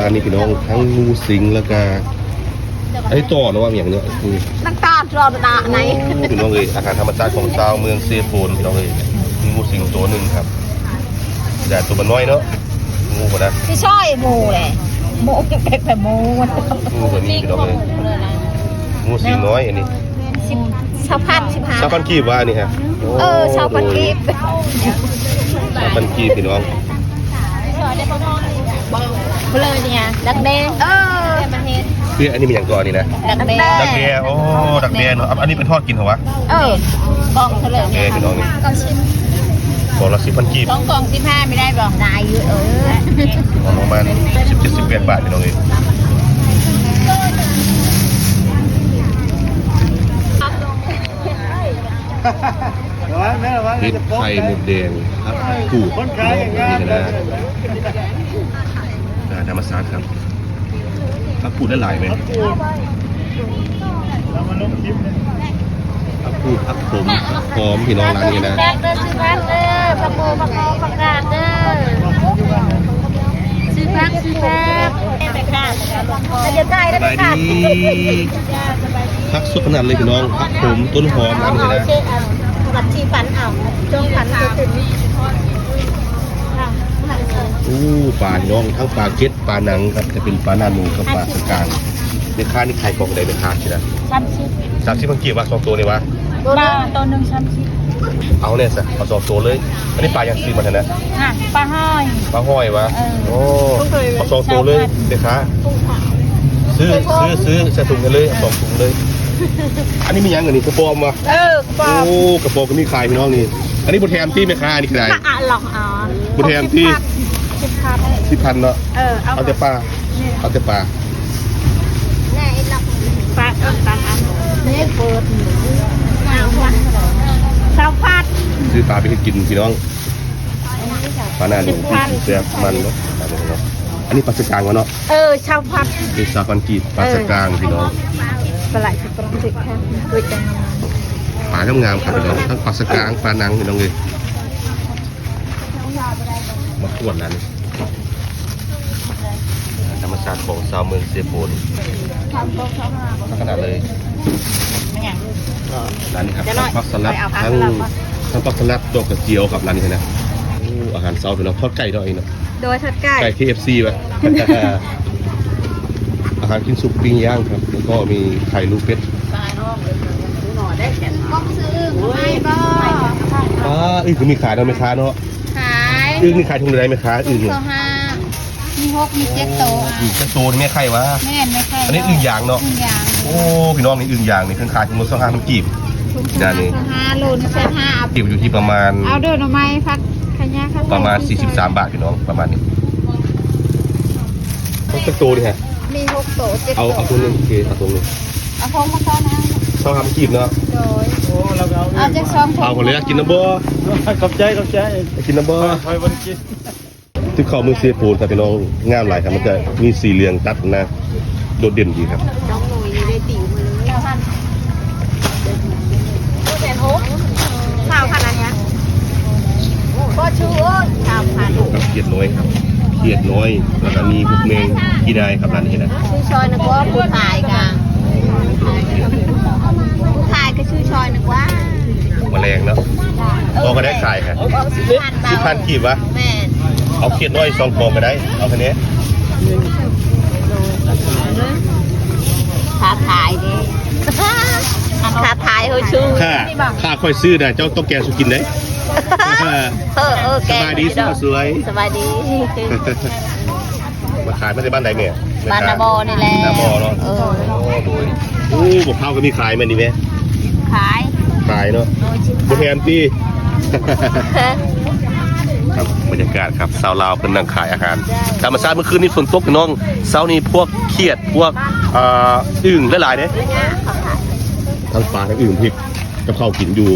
ร้านนี้พี่น้องทั้งงูสิงแล้วก็ไอ้ต่อนะว่าอย่างเนี้ยคือนักตาจอดาไหนพี่น้องเลยอาหารธรรมชาติของชาวเมืองเซโปนพี่น้องเลยมีงูสิงตัวหนึ่งครับแต่ตัวมันน้อยเนาะงูกว่านะที่ช่อยหมูเลยหมูเก็บแต่หมูมันงูกว่านี้พี่น้องเลยงูสิงน้อยอันนี้สิบชาวพันสิบห้าชาวพันกีบว่าอันนี่ฮะโเออชาวพันกีบชาวพันกีบพี่น้อง เบลอเนี่ยดักแดงเออประเทศคืออันนี้มีอย่างก่อนนี่นะดักแดงดักแด้โอ้ดักแด้เนาะอันนี้เป็นทอดกินเหรอวะเออกล่องเท่าไหร่โอเคพี่น้องนี่ก็ชิมกล่องละสิบพันกีบสองกล่องสิบห้าไม่ได้บอกนายอยู่เออของประมาณสิบเจ็ดสิบแปดบาทพี่น้องเลย เห็ดไข่หมดแดงครับกูดพี่น้องนี่นะธรรมศาสตร์ครับครับกูดได้หลายไหมครับกูดครับผมครับหอมพี่น้องร้านนี้นะแดกเด้อซื้อพักเด้อผักโมผักโมผักกาดเด้อซื้อพักซื้อพักแต่กาดแต่จะได้สแล้วบายกาดดีพักสุกขนาดเลยพี่น้องพักผมต้นหอมร้านนี้นะ บัตรชีฝันเอาจงฝันจะถึงอู้ปลาพี่น้องทั้งปลาเก็ดปลาหนังครับจะเป็นปลาหน้าหนูกับปลาสกางในค่านี่ไข่กล่องใดเป็นค่าใช่ไหมชั้นชิดสามสิบพันกีบว่าสองตัวเลยวะปลาตัวหนึ่งชั้นชิดเอาเนี่ยสิเอาสองตัวเลย อันนี้ปลายังซื้อมาทันนะอะปลาห้อยปลาห้อยวะเออโอ้เอาสองตัวเลยเด็กค้าซื้อซื้อซื้อใส่ถุงกันเลยเอาสองถุงเลย อันนี้มียังเงินนี่กระปอมวะเออกระป๋อโอ้งกระปอมก็มีขายพี่น้องนี่ อันนี้บุแทมที่ไหมค้าอันนี้คืออะไรอะหลอกอ๋อบุแทมที่สิบพันสิบพันเนาะเออเอาเอาแต่ปลาเอาแต่ปลาแน่ไอ้หลอกปลาเออปลาอันนี่เปิดเอาพันสาวพัดซื้อปลาไปให้กินพี่น้องปลาหน้าหนูที่เสียบมันเนาะปลาหนูเนาะอันนี้ปลาสกางวะเนาะเออชาวพัดเป็นซาฟันกีบปลาสกางพี่น้อง ปลาไหลคือปลาสิบค่ะด้วยจังปลางามๆครับพี่น้องทั้งปลาสกางปลานังพี่น้องเลยมาขวดนั้นธรรมชาติของชาวเมืองเซโปนขนาดเลยไม่อย่างร้านนี้ครับเดี๋ยวหน่ทั้อยงปักสลัดไปเอาผักทั้งสลัดมาทั้งปักสลัดดอกกระเจียวครับร้านนี้นะโอ้อาหารเช้าพี่น้องทอดไก่ด้วยเนาะโดยทัดไก่ไก่ KFC ป่ะอา หารกินสุกปิ้งย่างครับ แล้วก็มีไข่ลูกเป็ดก็ซื้อไม่ก็อ่าอึ่งก็มีขายเนาะไหมค้าเนาะขายอึ่งมีขายทุงใดไหมค้าอึ่งโซเนี่ยห้ามีหกมีเจ็ดโตอะอึ่งจะโตนี่แม่ไข่วะแม่นไม่ใช่อันนี้อึ่งยางเนาะอึ่งยางโอ้พี่น้องนี่อึ่งยางนี่เครื่องขายทั้งหมดสองห้าพันกีบถุงด้านนี้โซห้าโลนเส้นห้าเอากีบอยู่ที่ประมาณเอาเดินเอาไม้พักขยะครับประมาณ43บาทพี่น้องประมาณนี้ต้องจะโตดิฮะ มีหกโตเจ็ดเอาโตเอาตัวหนึงโอเคเอาตัวหนึงเอาพงมาซ้อนนะสองห้าพันกีบเนาะโดยเอาจากซองพงเอาคนเลยกินน้ำบ่ขอบใจขอบใจกินน้ำบ่คอยวันกินที่เข้าเมืองเซียปูนครับพี่น้องงามหลายครับมันจะมีสีเหลืองตัดนะโดดเด่นดีครับน้องหนุ่ยได้ติ๋วมาเลยเก้าพันแสนหกข้าวขนาดเนี้ยก็ชูข้าวพันกับเขียดน้อยครับ เขียดน้อย แล้วก็มีพวกแมงกีได้ครับร้านนี้นะชื่อชอยนึกว่าผู้ชายกะผู้ชายก็ชื่อชอยนึกว่าแมลงเนาะพอก็ได้ขายครับสิบพันบาสิบพันทกีบวะแม่เอาเขียดน้อยสองกองก็ได้ เอาแค่นี้ขาถ่ายดิขาถ่ายเขาชื่อค่าค่าค่อยซื้อนะเจ้าต้องแกงสุกินได้ เออเออสแกบายดีสาวสวยสบายดี มาขายไม่ได้บ้านใดเนี่ยบ้านนาบอนี่แหละนาบอเนาะเออโอ้โหโอ้บอกข้าวก็มีขายไหมนี่แม่ขายขายเนาะโดยชิ้นบุแทนที่ครับบรรยากาศครับสาวลาวเพิ่นนั่งขายอาหารธรรมชาติเมื่อคืนนี้ฝนตกพี่น้องเช้านี้พวกเขียดพวกเอ่ออึ่งหลายๆเด้ทั้งปลาทั้งอึ่งพริกกับข้าวกินอยู่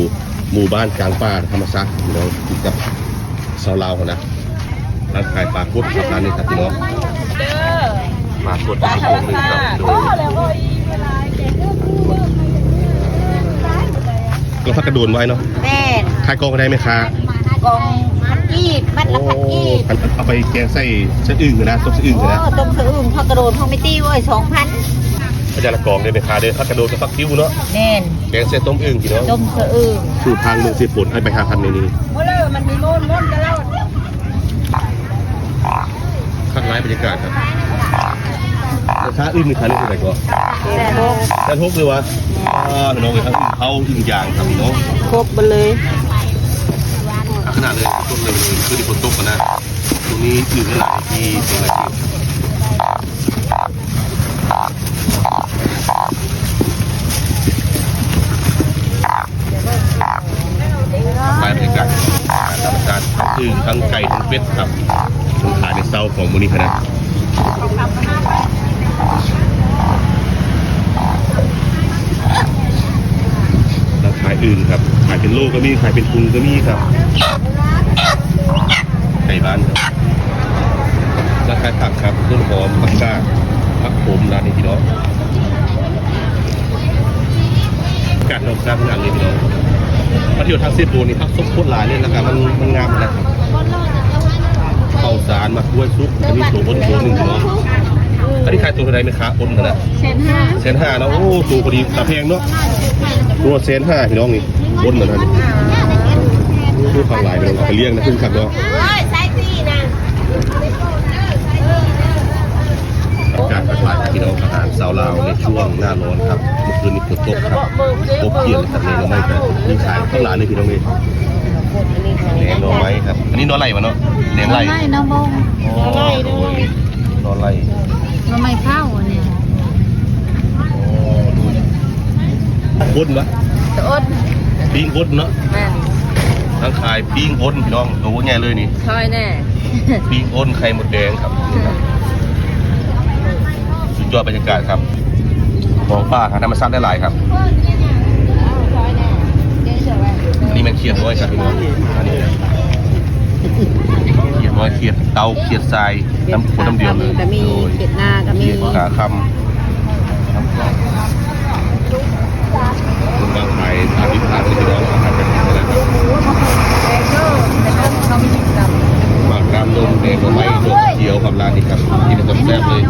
หมู่บ้านกลางป่าธรรมชาติพี่น้องติดกับสาวลาวเขานะร้านขายปลาพุดครับร้านนี้ครับพี่น้องปลาพุดชั่วโมงหนึงครับโดยเราพักกระโดนไว้เนาะแม่ขายกองก็ได้ไหมคะกองพันกีบมัดละโอ้พันกีบเอาไปแกงใส่เส้นอึ่งนะต้มเส้นอึ่งโอ้นะต้มสะอึ่งทอดกระโดดทองไม่ตีเว้ยสองพันอาจารย์ละกองเนี่ยเป็นคาเดินพักกระโดดกับฟักคิ้วเนาะแน่น แกงเส้นต้มอึ่งพี่น้องต้มสะอึ่งสูตรทางเมืองสีฝนให้ไปหาพันในนี้โมเลอมันมีโมนโมนจะเล่าข้างไร้บรรยากาศครับราคาอึ่งมีขายเรื่องอะไรก่อนแต่โบกแต่ทุกเลยวะอ่าพี่น้องเลยทั้งอึ่งเขาอึ่งยางครับพี่น้องครบไปเลยอะขนาดเลยต้มเลยคือที่ฝนตกกันนะตรงนี้อึ่งหลายที่เป็นอะไรที่ ของมูลนิธินะเราขายอื่นครับ ขายเป็นโลก็มี ขายเป็นพุงก็มีครับไก่บ้านครับราคาผักครับต้นหอมผักกาดผักผมร้านนี้พี่น้องกัดดอกกาดขนาดนี้พี่น้องมาเที่ยวทางเซโปนี่พักซุปโคตรหลายเลยนะครับมันมันงามนะครับาวสารมากล้วยซุปอันนี้ตัวอ้นตัวหนึ่งพี่น้องอันนี้ขายตัวเท่าไหรไหมคะอ้นกันนะเซนห้าเซนห้าเนาะโอ้ตัวพอดีตาแพงเนาะตัวเซนห้าพี่น้องนี่บนเหมือนกันดูฟังหลายไปลงไปเลี้ยงนะขึ้นขับเนาะเฮ้ยไซซี่นะ อากาศหลาย พี่น้องอาหารสาวลาวในช่วงหน้าร้อนครับเมื่อคืนนี้ฝนตกครับตกเกี่ยวกับเลยเราไม่แต่นี่ขายข้างหลานเลยพี่น้องนี่แหนงหน่อไม้ครับ อันนี้หน่อไร่มาเนาะแหนงไร่ไม่น้องบงอ๋อโอ้ยหน่อไร่น้องไม่เข้าเนี่ยอ๋อดูคนวะตะอ้นปิ้งคนเนาะแม่ทั้งขายปิ้งคนพี่น้องตัวใหญ่เลยนี่คอยแน่ปิ้งอ้นไข่หมดแดงครับสุด ยอดบรรยากาศครับของป้าหาธรรมชาติได้หลายครับอันนี้มันเขียดน้อยครับพี่น้องอันนี้เขียดน้อยเขียดเตาเขียดทรายน้ำคนน้ำเดียวเลยก็มีโอ้ยเขียดหน้าก็มีเขียดขาคำคุณมาขายอาทิตย์ทางเลยพี่น้องอาหารเป็นอะไรครับหมากรามนมแดงหน่อไม้นมเขียวความร้านนี้ครับกินกับแซ่บเลย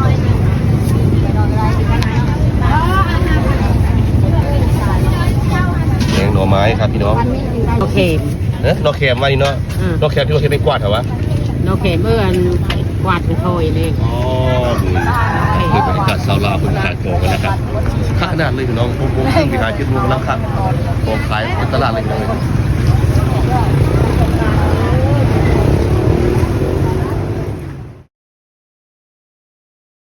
แกงหน่อไม้ครับ พี่น้องโอเคเอ๊ะนอกแคมว่านี่เนาะอืมนอกแคมที่ว่าเฮ็ดไม่กวาดเหรอวะโอเคเมื่อนกวาดไปโทยเลยอ๋อดูคือบรรยากาศชาวลาวคนขายของกันนะครับขนาดเลยพี่น้องผมผมขึ้นไปขายคิดรวมแล้วครับของขายบนตลาดเลยพี่น้อง